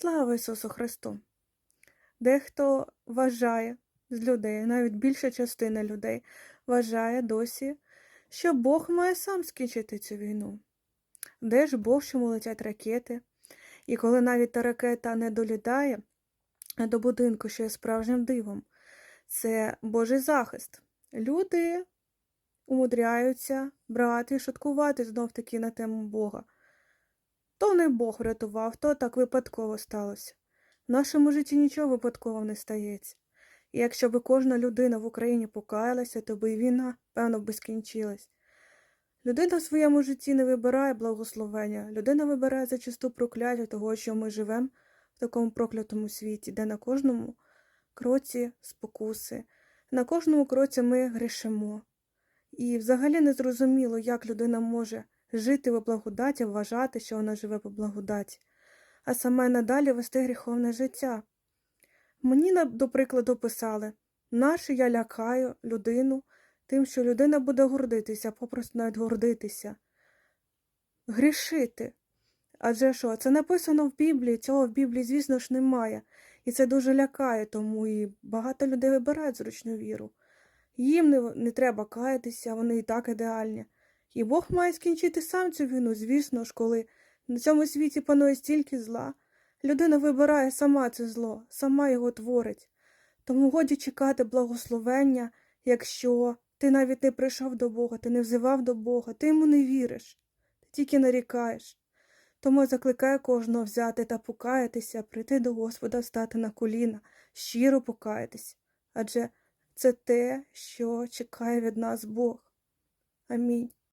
Слава Ісусу Христу! Дехто вважає з людей, навіть більша частина людей вважає досі, що Бог має сам скінчити цю війну. Де ж Бог, чому летять ракети? І коли навіть та ракета не долітає до будинку, що є справжнім дивом, це Божий захист. Люди умудряються брати і шуткувати знов таки на тему Бога. То не Бог врятував, то так випадково сталося. В нашому житті нічого випадково не стається. І якщо б кожна людина в Україні покаялася, то би і війна, певно, би скінчилась. Людина в своєму житті не вибирає благословення, людина вибирає зачасту прокляття того, що ми живемо в такому проклятому світі, де на кожному кроці спокуси, на кожному кроці ми грішимо. І взагалі не зрозуміло, як людина може жити в благодаті, вважати, що вона живе по благодаті, а саме надалі вести гріховне життя. Мені, до прикладу, писали, наше я лякаю людину тим, що людина буде гордитися, попросту навіть гордитися, грішити. Адже що, це написано в Біблії, цього в Біблії, звісно ж, немає. І це дуже лякає, тому і багато людей вибирають зручну віру. Їм не, не треба каятися, вони і так ідеальні. І Бог має скінчити сам цю війну, звісно ж, коли на цьому світі панує стільки зла. Людина вибирає сама це зло, сама його творить. Тому годі чекати благословення, якщо ти навіть не прийшов до Бога, ти не взивав до Бога, ти йому не віриш, ти тільки нарікаєш. Тому я закликаю кожного взяти та покаятися, прийти до Господа, встати на коліна, щиро покаятися. Адже це те, що чекає від нас Бог. Амінь.